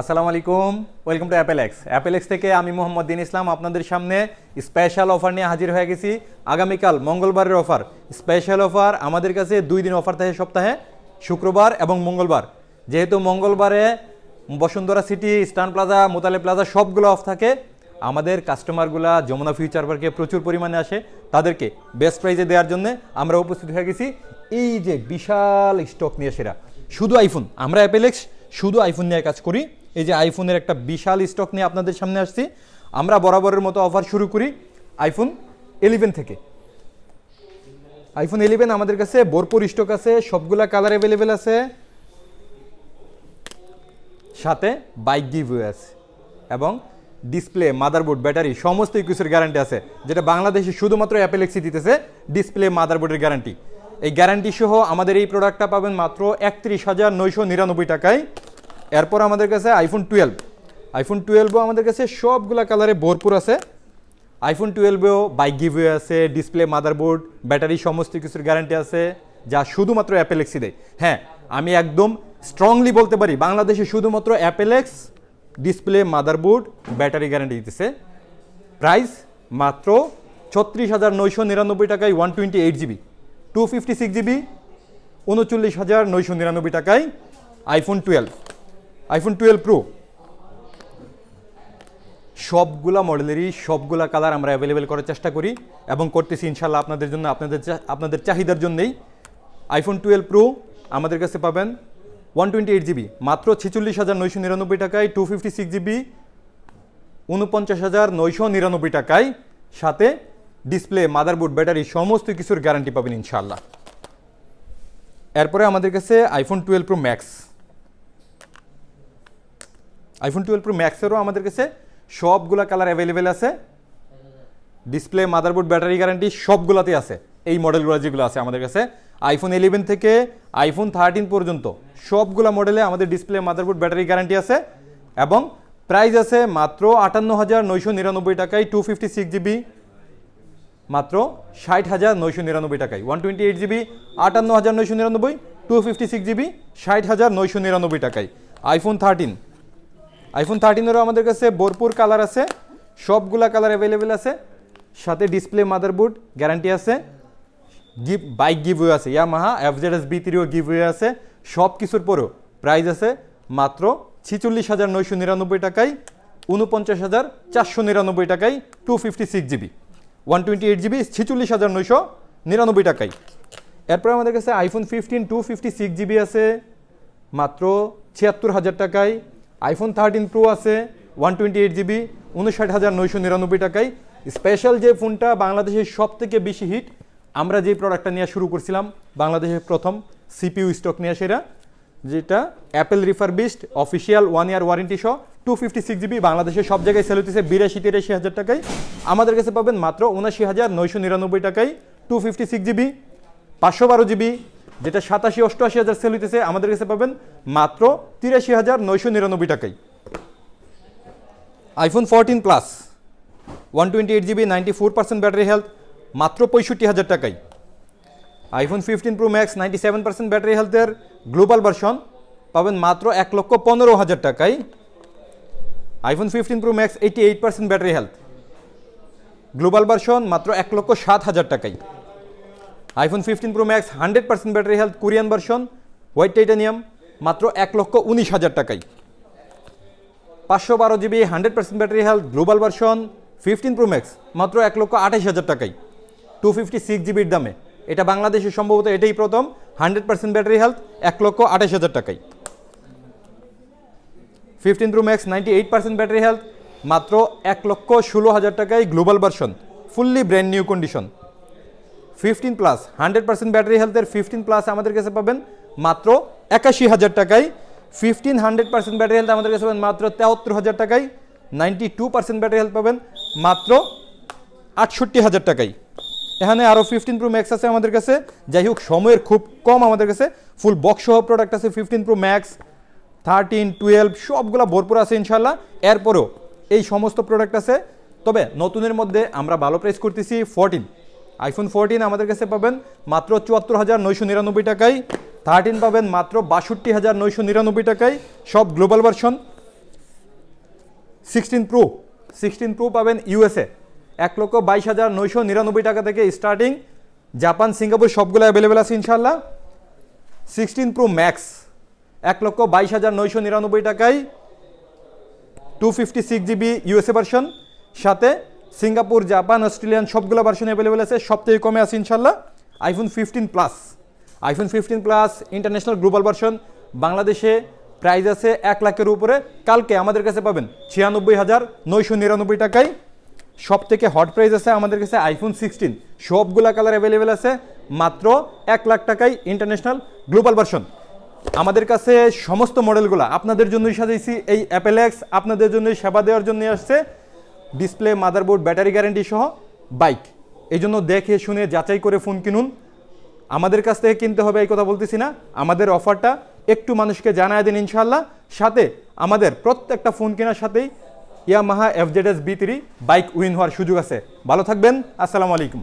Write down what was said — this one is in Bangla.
আসসালামু আলাইকুম। Welcome to Apple X Apple X থেকে আমি মোহাম্মদ দিন ইসলাম আপনাদের সামনে স্পেশাল অফার নিয়ে হাজির হয়ে গেছি। আগামীকাল মঙ্গলবারের অফার স্পেশাল অফার আমাদের কাছে দুই দিন অফার থাকে সপ্তাহে, শুক্রবার এবং মঙ্গলবার। যেহেতু মঙ্গলবারে বসুন্ধরা সিটি, স্টান প্লাজা, মোতালে প্লাজা সবগুলো অফ থাকে, আমাদের কাস্টমারগুলা যমুনা ফিউচার পার্কে প্রচুর পরিমাণে আসে। তাদেরকে বেস্ট প্রাইজে দেওয়ার জন্য আমরা উপস্থিত হয়ে গেছি। এই যে বিশাল স্টক নিয়ে সেরা। শুধু আইফোন আমরা অ্যাপেলেক্স শুধু আইফোন নিয়ে কাজ করি। এই যে আইফোনের একটা বিশাল স্টক নিয়ে আপনাদের সামনে আসছি। আমরা বরাবরের মতো অফার শুরু করি আইফোন ইলেভেন থেকে। আইফোন ইলেভেন আমাদের কাছে ভরপুর স্টক আছে, সবগুলা কালার অ্যাভেলেবেল আছে। সাথে বাইক গিভ আছে এবং ডিসপ্লে মাদারবোর্ড ব্যাটারি সমস্ত কিছুর গ্যারান্টি আছে, যেটা বাংলাদেশে শুধুমাত্র অ্যাপেলেক্সি দিতেছে ডিসপ্লে মাদারবোর্ডের গ্যারান্টি এই গ্যারান্টি সহ আমাদের এই প্রোডাক্টটা পাবেন মাত্র একত্রিশ হাজার নয়শো নিরানব্বই টাকায়। এরপর আমাদের কাছে আইফোন টুয়েলভ আইফোন টুয়েলভও আমাদের কাছে সবগুলা কালারে ভরপুর আছে। আইফোন টুয়েলভেও বাইক গিভওয়ে আছে ডিসপ্লে মাদারবোর্ড ব্যাটারি সমস্ত কিছুর গ্যারান্টি আছে, যা শুধুমাত্র অ্যাপেলেক্সই দেয়। হ্যাঁ আমি একদম স্ট্রংলি বলতে পারি, বাংলাদেশে শুধুমাত্র Apple X display motherboard battery guarantee দিতেছে। প্রাইস মাত্র ছত্রিশ হাজার নয়শো নিরানব্বই টাকায় one twenty eight GB two fifty six GB উনচল্লিশ হাজার নয়শো নিরানব্বই টাকায় iPhone twelve iPhone twelve pro সবগুলা মডেলেরই সবগুলা কালার আমরা অ্যাভেলেবেল করার চেষ্টা করি এবং করতেছি ইনশাল্লাহ আপনাদের জন্য, আপনাদের আপনাদের চাহিদার জন্যেই। আইফোন টুয়েলভ প্রো আমাদের কাছে পাবেন ওয়ান টোয়েন্টি এইট জিবি মাত্র ছেচল্লিশ হাজার নয়শো নিরানব্বই টাকায় টু ফিফটি সিক্স জিবি উনপঞ্চাশ হাজার নয়শো নিরানব্বই টাকায়। সাথে ডিসপ্লে মাদারবোর্ড ব্যাটারি সমস্ত কিছুর গ্যারান্টি পাবেন ইনশাল্লাহ এরপরে আমাদের কাছে iPhone twelve pro max iPhone twelve pro ম্যাক্সেরও আমাদের কাছে সবগুলা কালার অ্যাভেলেবেল আছে। ডিসপ্লে মাদারবোর্ড ব্যাটারি গ্যারান্টি সবগুলাতে আছে। এই মডেলগুলো যেগুলো আছে আমাদের কাছে। আইফোন ইলেভেন থেকে আইফোন থার্টিন পর্যন্ত সবগুলা মডেলে আমাদের ডিসপ্লে মাদারবোর্ড ব্যাটারি গ্যারান্টি আছে এবং প্রাইস আছে মাত্র আটান্ন হাজার নয়শো নিরানব্বই টাকায় টু ফিফটি সিক্স জিবি মাত্র ষাট হাজার নয়শো নিরানব্বই টাকায় ওয়ান টোয়েন্টি এইট জিবি আটান্ন হাজার নয়শো নিরানব্বই টু ফিফটি সিক্স জিবি ষাট হাজার নয়শো নিরানব্বই টাকায়। আইফোন থার্টিন আইফোন থার্টিনেরও আমাদের কাছে ভরপুর কালার আছে, সবগুলা কালার অ্যাভেলেবেল আছে। সাথে ডিসপ্লে মাদারবোর্ড গ্যারান্টি আছে। গিফট বাইক গিভওয়ে আছে। Yamaha FZS V three giveaway আছে। সব কিছুর পরেও প্রাইস আছে মাত্র ছিচল্লিশ হাজার নয়শো নিরানব্বই টাকায় উনপঞ্চাশ হাজার চারশো নিরানব্বই টাকায় two fifty six GB one twenty eight GB ছিচল্লিশ হাজার নয়শো নিরানব্বই টাকায়। এরপরে আমাদের কাছে iPhone fifteen two fifty six GB আছে, মাত্র ছিয়াত্তর হাজার টাকায় আইফোন থার্টিন প্রো আছে ওয়ান টোয়েন্টি এইট জিবি উনষাট হাজার নয়শো নিরানব্বই টাকায়। স্পেশাল যে ফোনটা বাংলাদেশের সব থেকে বেশি হিট আমরা যে প্রোডাক্টটা নিয়ে শুরু করছিলাম, বাংলাদেশের প্রথম সিপিইউ স্টক নিয়ে সেরা, যেটা অ্যাপেল রিফার refurbished official one year warranty সহ টু ফিফটি সিক্স জিবি বাংলাদেশের সব জায়গায় সেল হতেছে বিরাশি, তিরাশি হাজার টাকায়। আমাদের কাছে পাবেন মাত্র উনাশি হাজার নয়শো নিরানব্বই টাকায় টু ফিফটি সিক্স জিবি পাঁচশো বারো জিবি যেটা সাতাশি অষ্টআশি হাজার সেল হইতেছে, আমাদের কাছে পাবেন মাত্র তিরাশি হাজার নয়শো নিরানব্বই টাকায়। IPhone fourteen plus one twenty eight GB ninety four percent battery health মাত্র পঁয়ষট্টি হাজার টাকায়। IPhone fifteen pro max ninety seven percent battery হেলথের গ্লোবাল ভার্সন পাবেন মাত্র এক লক্ষ পনেরো হাজার টাকায়। IPhone fifteen pro max eighty eight percent battery health global version মাত্র এক লক্ষ সাত হাজার টাকায়। IPhone fifteen pro max hundred percent battery health Korean version white titanium মাত্র এক লক্ষ উনিশ হাজার টাকায়। পাঁচশো বারো GB hundred percent battery health global version fifteen pro max মাত্র এক লক্ষ আঠাশ হাজার টাকায়। টু ফিফটি সিক্স জিবির দামে। এটা বাংলাদেশে সম্ভবত এটাই প্রথম হান্ড্রেড পার্সেন্ট ব্যাটারি হেলথ এক লক্ষ আঠাশ হাজার টাকায়। Fifteen pro max ninety eight percent battery health মাত্র এক লক্ষ ষোলো হাজার টাকায় global version fully brand new condition fifteen plus hundred percent battery হেলথের ফিফটিন প্লাস আমাদের কাছে পাবেন মাত্র একাশি হাজার টাকায়। Fifteen hundred percent battery health আমাদের কাছে পাবেন মাত্র তেহাত্তর হাজার টাকায়। Ninety two percent battery health পাবেন মাত্র আটষট্টি হাজার টাকায়। এখানে আরও ফিফটিন প্রো ম্যাক্স আছে আমাদের কাছে। যাই হোক, সময়ের খুব কম আমাদের কাছে। ফুল বক্স সহ প্রোডাক্ট আছে fifteen pro max thirteen twelve সবগুলো ভরপুর আছে ইনশাল্লাহ এরপরেও এই সমস্ত প্রোডাক্ট আছে। তবে নতুনের মধ্যে আমরা ভালো প্রাইস করতেছি ফোরটিন আইফোন ফোরটিন আমাদের কাছে পাবেন মাত্র চুয়াত্তর হাজার নয়শো নিরানব্বই টাকায়। থার্টিন পাবেন মাত্র বাষট্টি হাজার নয়শো নিরানব্বই টাকায়। সব global version sixteen pro sixteen pro পাবেন ইউএসএ এক লক্ষ বাইশ হাজার নয়শো নিরানব্বই টাকা থেকে স্টার্টিং জাপান, সিঙ্গাপুর সবগুলো অ্যাভেলেবেল আছে ইনশাল্লাহ সিক্সটিন প্রো ম্যাক্স এক লক্ষ বাইশ হাজার নয়শো নিরানব্বই টাকায়। Two fifty six GB USA version সাথে সিঙ্গাপুর, জাপান, অস্ট্রেলিয়ান, সবগুলো ভার্সন অ্যাভেলেবেল আছে সব থেকে কমে আছে ইনশাল্লাহ iPhone fifteen plus iPhone fifteen plus international global version বাংলাদেশে প্রাইস আছে এক লাখের উপরে। কালকে আমাদের কাছে পাবেন ছিয়ানব্বই হাজার নয়শো নিরানব্বই টাকায়। সব থেকে হট প্রাইস আছে আমাদের কাছে আইফোন সিক্সটিন সবগুলা কালার অ্যাভেলেবেল আছে, মাত্র এক লাখ টাকায় ইন্টারন্যাশনাল গ্লোবাল ভার্সন আমাদের কাছে সমস্ত মডেলগুলো আপনাদের জন্যই সাজাইছি, এই অ্যাপেল এক্স আপনাদের জন্যই সেবা দেওয়ার জন্য আসছে। ডিসপ্লে, মাদারবোর্ড, ব্যাটারি গ্যারেন্টি সহ বাইক। এই জন্য দেখে শুনে যাচাই করে ফোন কিনুন। আমাদের কাছ থেকে কিনতে হবে, এই কথা বলতেছি না। আমাদের অফারটা একটু মানুষকে জানায় দিন ইনশাল্লাহ সাথে আমাদের প্রত্যেকটা ফোন কেনার সাথেই Yamaha FZ S V three bike win হওয়ার সুযোগ আছে। ভালো থাকবেন। আসসালামু আলাইকুম।